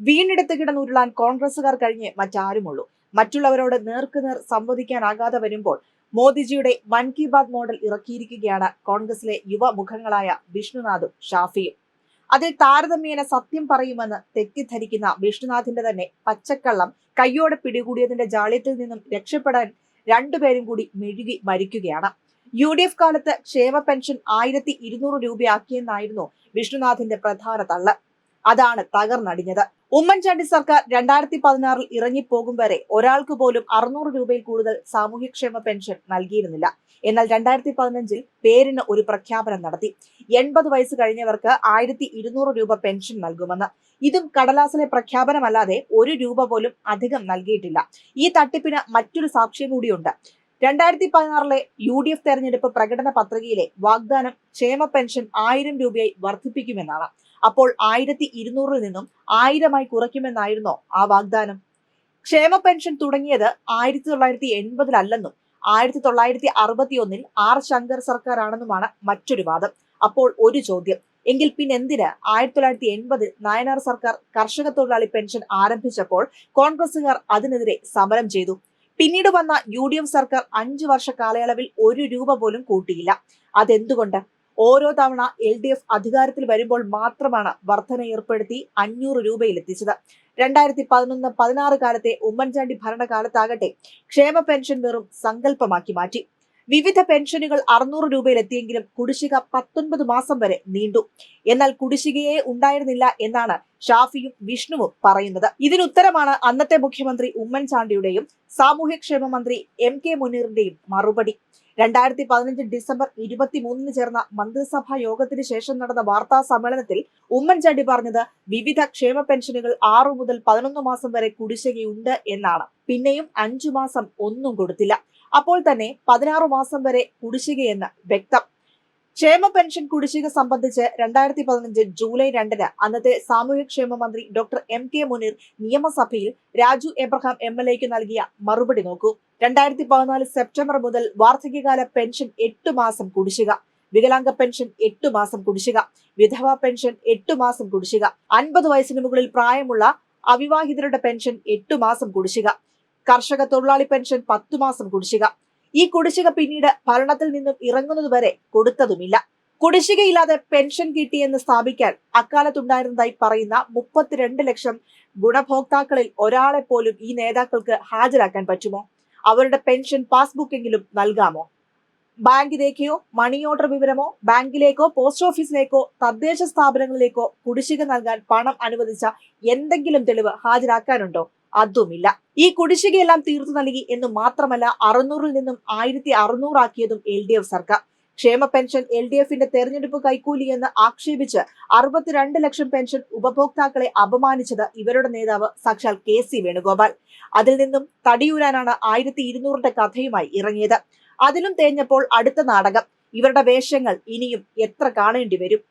വീണ്ടെടുത്ത് കിടന്നുരുളാൻ കോൺഗ്രസുകാർ കഴിഞ്ഞ് മറ്റാരുമുള്ളൂ. മറ്റുള്ളവരോട് നേർക്കുനേർ സംവദിക്കാനാകാതെ വരുമ്പോൾ മോദിജിയുടെ മൻ കി ബാത് മോഡൽ ഇറക്കിയിരിക്കുകയാണ് കോൺഗ്രസിലെ യുവമുഖങ്ങളായ വിഷ്ണുനാഥും ഷാഫിയും. അതിൽ താരതമ്യേന സത്യം പറയുമെന്ന് തെറ്റിദ്ധരിക്കുന്ന വിഷ്ണുനാഥിന്റെ തന്നെ പച്ചക്കള്ളം കയ്യോടെ പിടികൂടിയതിന്റെ ജാള്യത്തിൽ നിന്നും രക്ഷപ്പെടാൻ രണ്ടുപേരും കൂടി മെഴുകി മരിക്കുകയാണ്. യു ഡി എഫ് കാലത്ത് ക്ഷേമ പെൻഷൻ ആയിരത്തി ഇരുന്നൂറ് രൂപയാക്കിയെന്നായിരുന്നു വിഷ്ണുനാഥിന്റെ പ്രധാന തള്ള് അതാണ് തകർന്നടിഞ്ഞത്. ഉമ്മൻചാണ്ടി സർക്കാർ രണ്ടായിരത്തി പതിനാറിൽ ഇറങ്ങിപ്പോകും വരെ ഒരാൾക്ക് പോലും അറുന്നൂറ് രൂപയിൽ കൂടുതൽ സാമൂഹ്യക്ഷേമ പെൻഷൻ നൽകിയിരുന്നില്ല. എന്നാൽ രണ്ടായിരത്തി പതിനഞ്ചിൽ പേരിന് ഒരു പ്രഖ്യാപനം നടത്തി. എൺപത് വയസ്സ് കഴിഞ്ഞവർക്ക് ആയിരത്തി ഇരുന്നൂറ് രൂപ പെൻഷൻ നൽകുമെന്ന്. ഇതും കടലാസിലെ പ്രഖ്യാപനമല്ലാതെ ഒരു രൂപ പോലും അധികം നൽകിയിട്ടില്ല. ഈ തട്ടിപ്പിന് മറ്റൊരു സാക്ഷ്യം കൂടിയുണ്ട്. രണ്ടായിരത്തി പതിനാറിലെ യു ഡി എഫ് തെരഞ്ഞെടുപ്പ് പ്രകടന പത്രികയിലെ വാഗ്ദാനം ക്ഷേമ പെൻഷൻ ആയിരം രൂപയായി വർദ്ധിപ്പിക്കുമെന്നാണ്. അപ്പോൾ ആയിരത്തി ഇരുന്നൂറിൽ നിന്നും ആയിരമായി കുറയ്ക്കുമെന്നായിരുന്നോ ആ വാഗ്ദാനം. ക്ഷേമ പെൻഷൻ തുടങ്ങിയത് ആയിരത്തി തൊള്ളായിരത്തി എൺപതിലല്ലെന്നും ആയിരത്തി തൊള്ളായിരത്തി അറുപത്തി ഒന്നിൽ ആർ ശങ്കർ സർക്കാരാണെന്നുമാണ് മറ്റൊരു വാദം. അപ്പോൾ ഒരു ചോദ്യം. എങ്കിൽ പിന്നെന്തിന് ആയിരത്തി തൊള്ളായിരത്തി എൺപതിൽ നായനാർ സർക്കാർ കർഷക തൊഴിലാളി പെൻഷൻ ആരംഭിച്ചപ്പോൾ കോൺഗ്രസുകാർ അതിനെതിരെ സമരം ചെയ്തു. പിന്നീട് വന്ന യു ഡി എഫ് സർക്കാർ അഞ്ചു വർഷ കാലയളവിൽ ഒരു രൂപ പോലും കൂട്ടിയില്ല. അതെന്തുകൊണ്ട്? ഓരോ തവണ എൽ ഡി എഫ് അധികാരത്തിൽ വരുമ്പോൾ മാത്രമാണ് വർധന ഏർപ്പെടുത്തി അഞ്ഞൂറ് രൂപയിൽ എത്തിച്ചത് രണ്ടായിരത്തി പതിനൊന്ന് പതിനാറ് കാലത്തെ ഉമ്മൻചാണ്ടി ഭരണകാലത്താകട്ടെ ക്ഷേമ പെൻഷൻ വെറും സങ്കല്പമാക്കി മാറ്റി. വിവിധ പെൻഷനുകൾ അറുന്നൂറ് രൂപയിലെത്തിയെങ്കിലും കുടിശ്ശിക പത്തൊൻപത് മാസം വരെ നീണ്ടു. എന്നാൽ കുടിശ്ശികയെ ഉണ്ടായിരുന്നില്ല എന്നാണ് ഷാഫിയും വിഷ്ണുവും പറയുന്നത്. ഇതിനുത്തരമാണ് അന്നത്തെ മുഖ്യമന്ത്രി ഉമ്മൻചാണ്ടിയുടെയും സാമൂഹ്യക്ഷേമ മന്ത്രി എം കെ മുനീറിന്റെയും മറുപടി. രണ്ടായിരത്തി പതിനഞ്ച് ഡിസംബർ ഇരുപത്തിമൂന്നിന് ചേർന്ന മന്ത്രിസഭാ യോഗത്തിന് ശേഷം നടന്ന വാർത്താ സമ്മേളനത്തിൽ ഉമ്മൻചാണ്ടി പറഞ്ഞത് വിവിധ ക്ഷേമ പെൻഷനുകൾ ആറു മുതൽ പതിനൊന്ന് മാസം വരെ കുടിശ്ശികയുണ്ട് എന്നാണ്. പിന്നെയും അഞ്ചു മാസം ഒന്നും കൊടുത്തില്ല. അപ്പോൾ തന്നെ പതിനാറു മാസം വരെ കുടിശ്ശികയെന്ന് വ്യക്തം. ക്ഷേമ പെൻഷൻ കുടിശ്ശിക സംബന്ധിച്ച് രണ്ടായിരത്തി പതിനഞ്ച് ജൂലൈ രണ്ടിന് അന്നത്തെ സാമൂഹ്യക്ഷേമ മന്ത്രി ഡോക്ടർ എം കെ മുനീർ നിയമസഭയിൽ രാജു എബ്രഹാം എം എൽ എക്ക് നൽകിയ മറുപടി നോക്കൂ. രണ്ടായിരത്തി പതിനാല് സെപ്റ്റംബർ മുതൽ വാർദ്ധക്യകാല പെൻഷൻ എട്ട് മാസം കുടിശ്ശിക വികലാംഗ പെൻഷൻ എട്ട് മാസം കുടിശ്ശിക വിധവ പെൻഷൻ എട്ട് മാസം കുടിശ്ശിക അൻപത് വയസ്സിന് മുകളിൽ പ്രായമുള്ള അവിവാഹിതരുടെ പെൻഷൻ എട്ട് മാസം കുടിശ്ശിക കർഷക തൊഴിലാളി പെൻഷൻ പത്തു മാസം കുടിശ്ശിക ഈ കുടിശ്ശിക പിന്നീട് ഭരണത്തിൽ നിന്നും ഇറങ്ങുന്നതുവരെ കൊടുത്തതുമില്ല. കുടിശ്ശികയില്ലാതെ പെൻഷൻ കിട്ടിയെന്ന് സ്ഥാപിക്കാൻ അക്കാലത്തുണ്ടായിരുന്നതായി പറയുന്ന മുപ്പത്തിരണ്ട് ലക്ഷം ഗുണഭോക്താക്കളിൽ ഒരാളെ പോലും ഈ നേതാക്കൾക്ക് ഹാജരാക്കാൻ പറ്റുമോ? അവരുടെ പെൻഷൻ പാസ്ബുക്കെങ്കിലും നൽകാമോ? ബാങ്ക് രേഖയോ മണി ഓർഡർ വിവരമോ ബാങ്കിലേക്കോ പോസ്റ്റ് ഓഫീസിലേക്കോ തദ്ദേശ സ്ഥാപനങ്ങളിലേക്കോ കുടിശ്ശിക നൽകാൻ പണം അനുവദിച്ച എന്തെങ്കിലും തെളിവ് ഹാജരാക്കാനുണ്ടോ? അതുമില്ല. ഈ കുടിശ്ശികയെല്ലാം തീർത്തു നൽകി എന്ന് മാത്രമല്ല അറുന്നൂറിൽ നിന്നും ആയിരത്തി അറുന്നൂറാക്കിയതും എൽ ഡി എഫ് സർക്കാർ. ക്ഷേമ പെൻഷൻ എൽ ഡി എഫിന്റെ തെരഞ്ഞെടുപ്പ് കൈക്കൂലി എന്ന് ആക്ഷേപിച്ച് അറുപത്തിരണ്ട് ലക്ഷം പെൻഷൻ ഉപഭോക്താക്കളെ അപമാനിച്ചത് ഇവരുടെ നേതാവ് സാക്ഷാൽ കെ സി വേണുഗോപാൽ. അതിൽ നിന്നും തടിയൂരാനാണ് ആയിരത്തി ഇരുന്നൂറിന്റെ കഥയുമായി ഇറങ്ങിയത്. അതിലും തേഞ്ഞപ്പോൾ അടുത്ത നാടകം. ഇവരുടെ വേഷങ്ങൾ ഇനിയും എത്ര കാണേണ്ടി വരും?